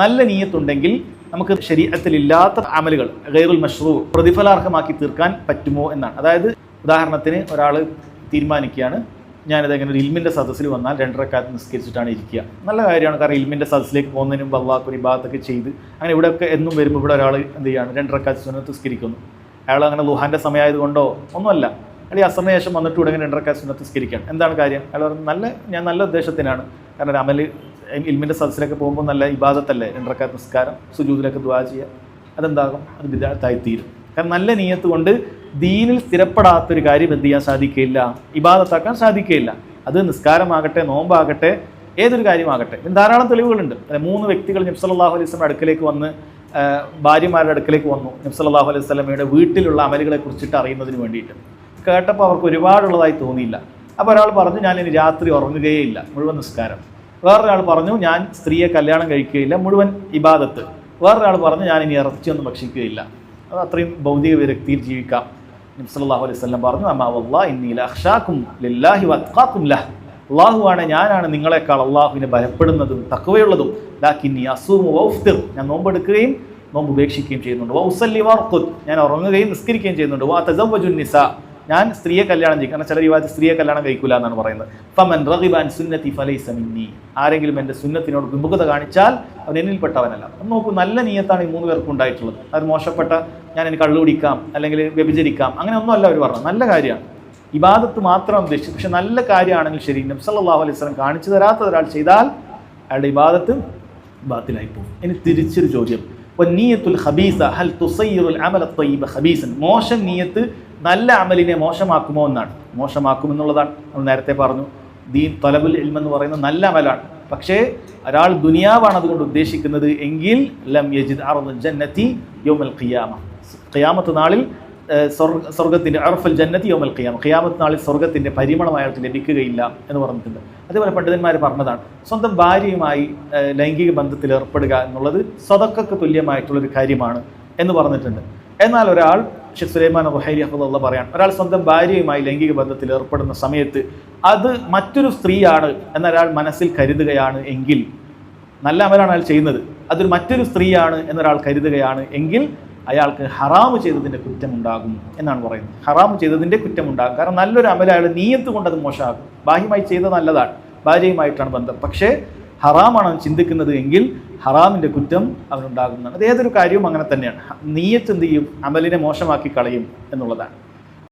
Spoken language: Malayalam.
നല്ല നീയത്തുണ്ടെങ്കിൽ നമുക്ക് ശരീരത്തിലില്ലാത്ത അമലുകൾ ഗൈറുൽ മഷ്റൂ പ്രതിഫലാർഹമാക്കി തീർക്കാൻ പറ്റുമോ എന്നാണ്. അതായത് ഉദാഹരണത്തിന് ഒരാൾ തീരുമാനിക്കുകയാണ് ഞാനിത് അങ്ങനെ ഒരു ഇൽമിന്റെ സദസ്സിൽ വന്നാൽ രണ്ടരക്കാലത്ത് നിസ്കരിച്ചിട്ടാണ് ഇരിക്കുക. നല്ല കാര്യമാണ് കാരണം ഇൽമിന്റെ സദസ്സിലേക്ക് പോകുന്നതിന് മുമ്പ് ഒരു ഭാഗത്തൊക്കെ ചെയ്ത് അങ്ങനെ ഇവിടെയൊക്കെ എന്നും വരുമ്പോൾ ഇവിടെ ഒരാൾ എന്ത് ചെയ്യാണ് രണ്ടരക്കാലത്ത് സുന്നത്ത് നിസ്കരിക്കുന്നു. അയാൾ അങ്ങനെ ലുഹാന്റെ സമയമായതുകൊണ്ടോ? ഒന്നുമല്ല. അയാൾ ഈ അസറിന് ശേഷം വന്നിട്ട് ഉടനെ രണ്ടരക്കാലത്ത് സുന്നത്ത് നിസ്കരിക്കുകയാണ്. എന്താണ് കാര്യം? അയാൾ നല്ല ഞാൻ നല്ല ഉദ്ദേശത്തിനാണ്. കാരണം ഒരു അമൽ ഇൽമിന്റെ സദസ്സിലൊക്കെ പോകുമ്പോൾ നല്ല ഇബാദത്തല്ലേ? രണ്ടരക്കാലത്ത് നിസ്കാരം സുജൂതിലൊക്കെ ദുവാ ചെയ്യുക അതെന്താകും? അത് വിദാത്തായി തീരും. കാരണം നല്ല നീയത്ത് കൊണ്ട് ദീനിൽ സ്ഥിരപ്പെടാത്തൊരു കാര്യം എന്ത് ചെയ്യാൻ സാധിക്കില്ല ഇബാദത്താക്കാൻ സാധിക്കില്ല അത് നിസ്കാരമാകട്ടെ നോമ്പാകട്ടെ ഏതൊരു കാര്യമാകട്ടെ. ഇതിന് ധാരാളം തെളിവുകളുണ്ട്. അല്ലെ മൂന്ന് വ്യക്തികൾ നബ്സല്ലാഹു അലൈഹി സ്വലം അടുക്കലേക്ക് വന്ന് ഭാര്യമാരുടെ അടുക്കലേക്ക് വന്നു. നബ്സല്ലാഹു അലൈഹി സ്വലമയുടെ വീട്ടിലുള്ള അമലുകളെ കുറിച്ചിട്ട് അറിയുന്നതിന് വേണ്ടിയിട്ട്. കേട്ടപ്പോൾ അവർക്ക് ഒരുപാടുള്ളതായി തോന്നിയില്ല. അപ്പോൾ ഒരാൾ പറഞ്ഞു ഞാൻ ഇനി രാത്രി ഉറങ്ങുകയേയില്ല മുഴുവൻ നിസ്കാരം. വേറൊരാൾ പറഞ്ഞു ഞാൻ സ്ത്രീയെ കല്യാണം കഴിക്കുകയില്ല മുഴുവൻ ഇബാദത്ത്. വേറൊരാൾ പറഞ്ഞു ഞാൻ ഇനി ഇറച്ചിയൊന്നും ഭക്ഷിക്കുകയില്ല. അത് അത്രയും ഭൗതിക വിരക്തിയിൽ ജീവിക്കാം. നബ്സല്ലാഹു അലൈഹി സ്വലം പറഞ്ഞു അമ്മ വല്ലാ ഇന്നീല അക്ഷാക്കും ലില്ലാഹി വത്കാക്കും ലഹ്. അള്ളാഹുവാണ് ഞാനാണ് നിങ്ങളെക്കാൾ അള്ളാഹുവിനെ ഭയപ്പെടുന്നതും തക്കവയുള്ളതും ലാക്കിന്നി അസൂമു വൗഫ്തിർ ഞാൻ നോമ്പെടുക്കുകയും നോമ്പ് ഉപേക്ഷിക്കുകയും ചെയ്യുന്നുണ്ട്. വൗസല്ലി വാർക്കുത് ഞാൻ ഉറങ്ങുകയും നിസ്കരിക്കുകയും ചെയ്യുന്നുണ്ട്. വാ തസവ്വജുൻ നിസ. ഞാൻ സ്ത്രീയെ കല്യാണം ചെയ്യും. കാരണം ചില വിവാദ സ്ത്രീയെ കല്യാണം കഴിക്കില്ല എന്നാണ് പറയുന്നത്. ഫമൻ റഹിബാൻ സുന്നത്തി ഫലൈസ മിന്നി. ആരെങ്കിലും എന്റെ സുന്നത്തിനോട് വിമുഖത കാണിച്ചാൽ അവൻ എന്നിൽപ്പെട്ടവനല്ല. നോക്കൂ നല്ല നീയത്താണ് ഈ മൂന്ന് പേർക്കും ഉണ്ടായിട്ടുള്ളത്. അത് മോശപ്പെട്ട ഞാൻ എനിക്ക് കള്ളു കുടിക്കാം അല്ലെങ്കിൽ വ്യഭിചരിക്കാം അങ്ങനെ ഒന്നും അല്ല അവർ പറഞ്ഞു നല്ല കാര്യമാണ്. ഇബാദത്ത് മാത്രം ഉദ്ദേശിച്ചു പക്ഷെ നല്ല കാര്യമാണെങ്കിൽ ശരി നബ്സല്ലാഹു അലൈഹി സ്വലം കാണിച്ചു തരാത്ത ഒരാൾ ചെയ്താൽ അയാളുടെ ഇബാദത്ത് ബാത്തിലായി പോകും. ഇനി തിരിച്ചൊരു ചോദ്യം. നീയത്തുൽ ഹബീസ ഹൽ മോശം നീയത്ത് നല്ല അമലിനെ മോശമാക്കുമോ എന്നാണ്. മോശമാക്കും എന്നുള്ളതാണ് നമ്മൾ നേരത്തെ പറഞ്ഞു. ദീൻ തൊലബുൽ ഇൽമെന്ന് എന്ന് പറയുന്നത് നല്ല അമലാണ്. പക്ഷേ ഒരാൾ ദുനിയാവാണ് അതുകൊണ്ട് ഉദ്ദേശിക്കുന്നത് എങ്കിൽ ലം യജിദ് അർദ് ജന്നത്തി യോമൽ ഖിയാമ. ഖിയാമത്ത് നാളിൽ സ്വർഗത്തിന്റെ അർഫൽ ജന്നത്തി യോമൽ ഖിയാമ. ഖിയാമത്ത് നാളിൽ സ്വർഗത്തിന്റെ പരിമളം അയാൾക്ക് ലഭിക്കുകയില്ല എന്ന് പറഞ്ഞിട്ടുണ്ട്. അതേപോലെ പണ്ഡിതന്മാർ പറഞ്ഞതാണ് സ്വന്തം ഭാര്യയുമായി ലൈംഗിക ബന്ധത്തിൽ ഏർപ്പെടുക എന്നുള്ളത് സ്വതക്കക്ക് തുല്യമായിട്ടുള്ളൊരു കാര്യമാണ് എന്ന് പറഞ്ഞിട്ടുണ്ട്. എന്നാൽ ഒരാൾ ഷെഖ് സുലൈമാൻ റുഹൈരി അഹമ്മദ് പറയാൻ ഒരാൾ സ്വന്തം ഭാര്യയുമായി ലൈംഗിക ബന്ധത്തിൽ ഏർപ്പെടുന്ന സമയത്ത് അത് മറ്റൊരു സ്ത്രീയാണ് എന്നൊരാൾ മനസ്സിൽ കരുതുകയാണ് എങ്കിൽ നല്ല അമലാണ് അയാൾ ചെയ്യുന്നത്. അതൊരു മറ്റൊരു സ്ത്രീയാണ് എന്നൊരാൾ കരുതുകയാണ് എങ്കിൽ അയാൾക്ക് ഹറാമ് ചെയ്തതിന്റെ കുറ്റമുണ്ടാകും എന്നാണ് പറയുന്നത്. ഹറാമ് ചെയ്തതിന്റെ കുറ്റമുണ്ടാകും. കാരണം നല്ലൊരു അമല അയാൾ നീയത്ത് കൊണ്ട് അത് മോശമാകും ബാഹ്യമായി ചെയ്തത് നല്ലതാണ്. ഭാര്യയുമായിട്ടാണ് ബന്ധം. പക്ഷേ ഹറാമാണ് അവൻ ചിന്തിക്കുന്നത് എങ്കിൽ ഹറാമിന്റെ കുറ്റം അവനുണ്ടാകുന്നതാണ്. അത് ഏതൊരു കാര്യവും അങ്ങനെ തന്നെയാണ്. നീയത്ത് എന്ത് ചെയ്യും? അമലിനെ മോശമാക്കി കളയും എന്നുള്ളതാണ്.